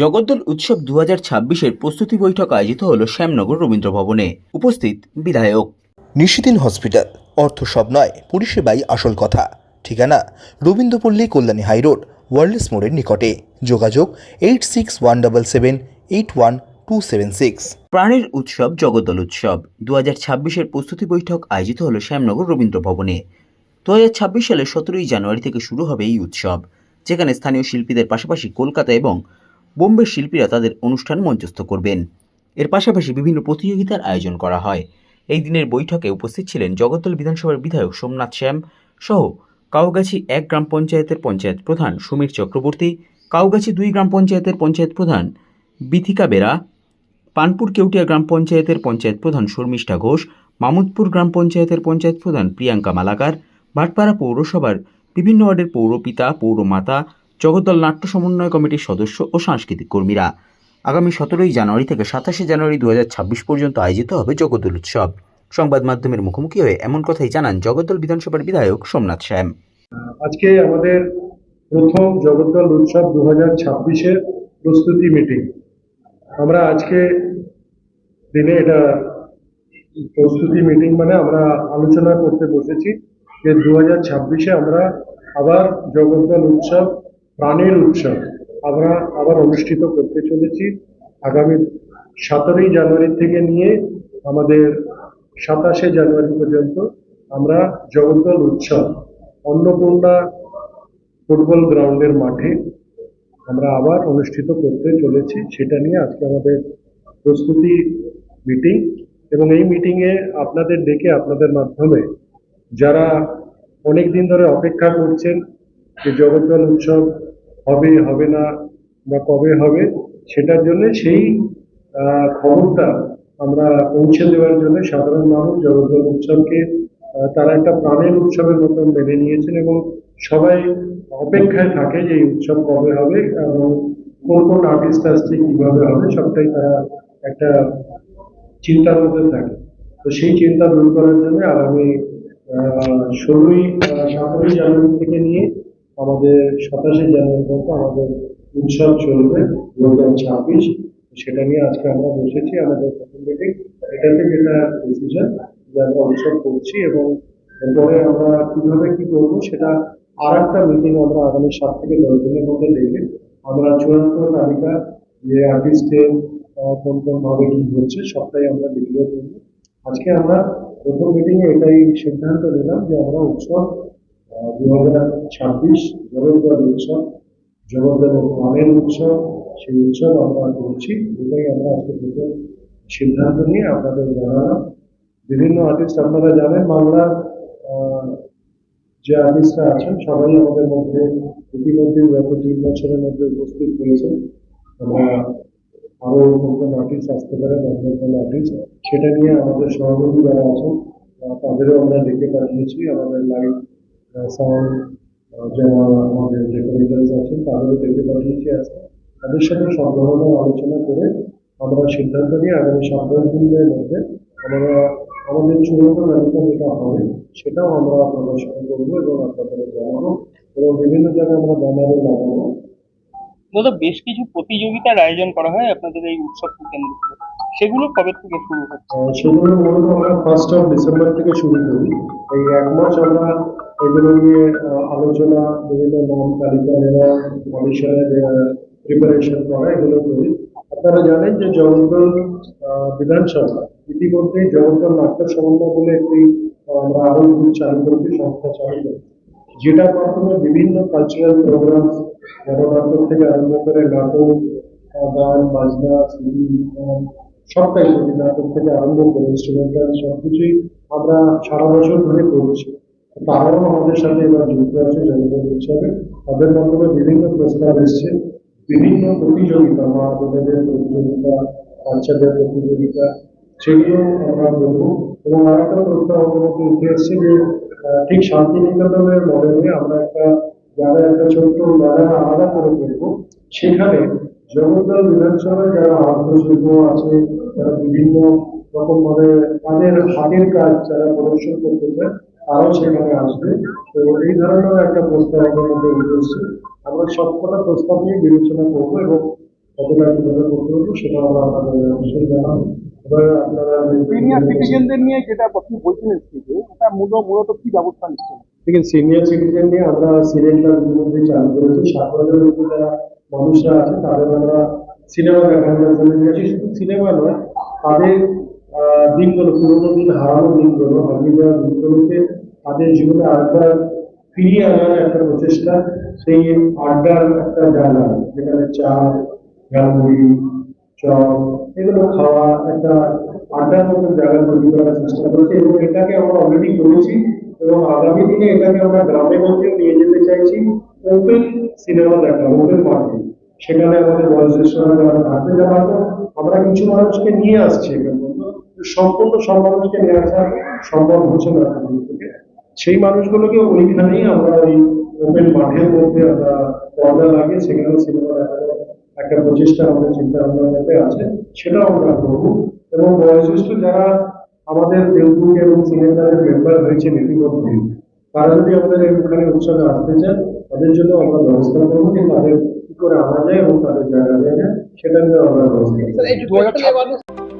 জগদ্দল উৎসব দু হাজার ছাব্বিশের প্রস্তুতি বৈঠক আয়োজিত হল শ্যামনগর রবীন্দ্র ভবনে। উপস্থিত বিধায়ক। নিশিদিন হসপিটাল অর্থ সব নয় পরিষেবাই আসল কথা। ঠিকানা রবীন্দ্রপল্লী কল্যাণী হাইরোড ওয়ার্ল্ডস মোড়ের নিকটে। যোগাযোগ eight six one double seven eight one two seven six. প্রাণের উৎসব জগদ্দল উৎসব। দু হাজার ছাব্বিশের প্রস্তুতি বৈঠক আয়োজিত হল শ্যামনগর রবীন্দ্র ভবনে। দু হাজার ছাব্বিশ সালের সতেরোই জানুয়ারি থেকে শুরু হবে এই উৎসব যেখানে স্থানীয় শিল্পীদের পাশাপাশি কলকাতা এবং বোম্বের শিল্পীরা তাদের অনুষ্ঠান মঞ্চস্থ করবেন। এর পাশাপাশি বিভিন্ন প্রতিযোগিতার আয়োজন করা হয়। এই দিনের বৈঠকে উপস্থিত ছিলেন জগদ্দল বিধানসভার বিধায়ক সোমনাথ শ্যাম সহ কাউগাছি এক গ্রাম পঞ্চায়েতের পঞ্চায়েত প্রধান সমীর চক্রবর্তী, কাউগাছি দুই গ্রাম পঞ্চায়েতের পঞ্চায়েত প্রধান বিথিকা বেরা, পানপুর কেউটিয়া গ্রাম পঞ্চায়েতের পঞ্চায়েত প্রধান শর্মিষ্ঠা ঘোষ, মামুদপুর গ্রাম পঞ্চায়েতের পঞ্চায়েত প্রধান প্রিয়াঙ্কা মালাকার, ভাটপাড়া পৌরসভার বিভিন্ন ওয়ার্ডের পৌরপিতা, পৌরমাতা জগদ্দল নাট্য সমন্বয় কমিটির সদস্য ও সাংস্কৃতিক কর্মীরা। আগামী সতেরোই জানুয়ারি থেকে সাতাশে জানুয়ারি দুহাজার ছাব্বিশ পর্যন্ত আয়োজিত হবে জগদ্দল উৎসব। সংবাদ মাধ্যমের মুখোমুখি হয়ে এমন কথাই জানান জগদ্দল বিধানসভার বিধায়ক সোমনাথ শ্যাম। আজকে আমাদের প্রথম জগদ্দল উৎসব দু হাজার ছাব্বিশের প্রস্তুতি মিটিং। আমরা আজকে দিনে এটা প্রস্তুতি মিটিং মানে আমরা আলোচনা করতে বসেছি যে দু হাজার ছাব্বিশে আমরা আবার জগদ্দল উৎসব প্রাণের উৎসব। আমরা আবার অনুষ্ঠিত করতে চলেছি। আগামী সতেরোই জানুয়ারি থেকে নিয়ে আমাদের সাতাশে জানুয়ারি পর্যন্ত আমরা জগদ্দল উৎসব, অন্নপূর্ণা ফুটবল গ্রাউন্ডের মাঠে আমরা আবার অনুষ্ঠিত করতে চলেছি। সেটা নিয়ে আজকে আমাদের প্রস্তুতি মিটিং এবং এই মিটিংয়ে আপনাদের ডেকে আপনাদের মাধ্যমে যারা অনেক দিন ধরে অপেক্ষা করছেন যে জগদ্দল উৎসব হবে হবে না বা কবে হবে, সেটার জন্য সেই খবরটা আমরা পৌঁছে দেওয়ার জন্য সাধারণ মানুষ জগদ্দল উৎসবকে তারা একটা প্রাণের উৎসবের মতন মেনে নিয়েছেন এবং সবাই অপেক্ষায় থাকে যে এই উৎসব কবে হবে এবং কোন কোন আর্টিস্ট আসছে, কীভাবে হবে, সবটাই তারা একটা চিন্তার মধ্যে থাকে। তো সেই চিন্তা দূর করার জন্য আগামী ষোলোই সতেরোই জানুয়ারি থেকে নিয়ে আমাদের সাতাশে জানুয়ারি পর্যন্ত আমাদের উৎসব চলবে দু ছাব্বিশ। সেটা নিয়ে আজকে আমরা বসেছি, আমাদের প্রথম মিটিং এটাতে যেটা ডিসিশন যে আমরা উৎসব করছি এবং এরপরে আমরা কীভাবে কি করব সেটা আর একটা মিটিং আমরা আগামী সাত থেকে দশ দিনের মধ্যে ডেকে আমরা চূড়ান্ত তালিকা যে আর্টিস্টের কোন কোন ভাবে কি হচ্ছে, সবটাই আমরা ডিক্লেয়ার আজকে আমরা প্রথম মিটিংয়ে এটাই সিদ্ধান্ত নিলাম যে আমরা উৎসব দু ছাব্বিশ জগদ্দল উৎসব সেই উৎসব আমরা করছি, এটাই আমরা আজকে প্রথম সিদ্ধান্ত নিয়ে আপনাদের জানালাম। বিভিন্ন আর্টিস্ট আপনারা জানেন, বাংলার যে আর্টিস্টরা আছেন, সবাই আমাদের মধ্যে ইতিমধ্যে গত তিন বছরের মধ্যে উপস্থিত হয়েছেন আমরা আরও নতুন আর্টিস্ট আসতে পারে, নতুন আর্টিস্ট সেটা নিয়ে আমাদের সহযোগী যারা আছেন, তাদেরও আমরা ডেকে পাঠিয়েছি, আমাদের লাইভ সাউন্ড যারা আমাদের ডেকোরেটার্স আছেন তাদেরও ডেকে পাঠিয়েছি আজকে তাদের সাথে সব ধরনের আলোচনা করে আমরা সিদ্ধান্ত নিয়ে আগামী সপ্তাহ দিনের মধ্যে আমরা আমাদের চূড়ান্ত তালিকা যেটা হবে সেটাও আমরা করব এবং আপনাদের জানাব এবং বিভিন্ন জায়গায় আমরা ব্যানারও লাগাবো। মূলত বেশ কিছু প্রতিযোগিতার আয়োজন করা হয় আপনাদের এই উৎসবকে কেন্দ্র করে। সেগুলো কবে থেকে শুরু হচ্ছে? সেগুলো মূলত আমরা ফার্স্ট অফ ডিসেম্বর থেকে শুরু করি। এই এক মাস আমরা এগুলো নিয়ে আলোচনা বিভিন্ন নাম তালিকা নেওয়া অডিশনের প্রিপারেশন করা এগুলো করি। আপনারা জানেন যে আহ, বিধানসভা ইতিমধ্যে জগদ্দল নাট্য সমন্বয় বলে একটি আমরা আরও চালু করেছি সংস্থা চালু করেছি। যেটার মাধ্যমে বিভিন্ন কালচারাল প্রোগ্রাম গণনাটক থেকে আরম্ভ করে নাটক গান বাজনা সবটাই নাটক থেকে আরম্ভ করে ইনস্ট্রুমেন্টাল সবকিছুই আমরা সারা বছর ধরে করছি। তারাও আমাদের সাথে এবার যুক্ত আছে জনগণ উৎসবে তাদের মাধ্যমে বিভিন্ন প্রস্তাব এসছে, বিভিন্ন প্রতিযোগিতা মা বোনেদের প্রতিযোগিতা, বাচ্চাদের প্রতিযোগিতা, সেগুলো আমরা এবং আরেকটা প্রস্তাব উঠে যে ঠিক শান্তিনিকেতনের মডেলে আমরা একটা জায়গায় একটা ছোট্ট মেলা আলাদা করে করব। সেখানে জগদ্দল বিধানসভায় যারা হস্তশিল্প আছে যারা বিভিন্ন রকম ভাবে তাদের হাতের কাজ যারা প্রদর্শন করতে চায় তারাও সেখানে আসবে। তো এই ধরনের একটা প্রস্তাব আমাদের মধ্যে এসছে আমরা সবকটা প্রস্তাব নিয়ে বিবেচনা করব এবং কতটা কীভাবে করতে হবে সেটা আমরা আপনাদের অবশ্যই জানাব। এবার আপনারা সিনিয়র সিটিজেনদের নিয়ে যেটা আপনি বলছিলেন স্টেজে ওটা মূলত মূলত কি ব্যবস্থা নিচ্ছেন দেখেন সিনিয়র সিটিজেন নিয়ে আমরা সিরিয়ালটা মধ্যে চালু করেছি। সাধারণের মধ্যে যারা মানুষরা আছে তাদের আমরা সিনেমা দেখানোর জন্য নিয়েছি শুধু সিনেমা নয় তাদের দিনগুলো, পুরোনো দিন, হারানো দিনগুলো হারিয়ে যাওয়া দিনগুলোকে তাদের জীবনে আরেকবার ফিরিয়ে আনার একটা প্রচেষ্টা, সেই আড্ডার একটা জায়গা যেখানে চা গালমুড়ি চপ, এগুলো খাওয়া একটা আড্ডার মতো জায়গা তৈরি করার চেষ্টা করেছি এবং এটাকে আমরা অলরেডি করেছি এবং আগামী দিনে এটাকে আমরা গ্রামে মধ্যে নিয়ে যেতে চাইছি। ওপেন সিনেমা দেখা ওপেন মাঠে সেখানে আমাদের বয়োজ্যেষ্ঠরা যারা থাকতে আমরা কিছু মানুষকে নিয়ে আসছি এখানে। সম্পূর্ণ সব নিয়ে আসা সম্ভব হচ্ছে না সেই মানুষগুলোকে ওইখানেই আমরা ওই ওপেন মাঠের মধ্যে আমরা পর্দা লাগিয়ে সেখানে সিনেমা একটা প্রচেষ্টা আমাদের চিন্তা ভাবনার মধ্যে আছে, সেটাও আমরা করব। এবং বয়োজ্যেষ্ঠ যারা আমাদের ফেসবুক এবং সিনেমার মেম্বার হয়েছে ইতিমধ্যে, তারা যদি আমাদের এখানে উৎসবে আসতে চান, তাদের জন্য আমরা ব্যবস্থা করব যে তাদের কি করে আনা যায় এবং তাদের জায়গা যায় সেটা নিয়ে আমরা ব্যবস্থা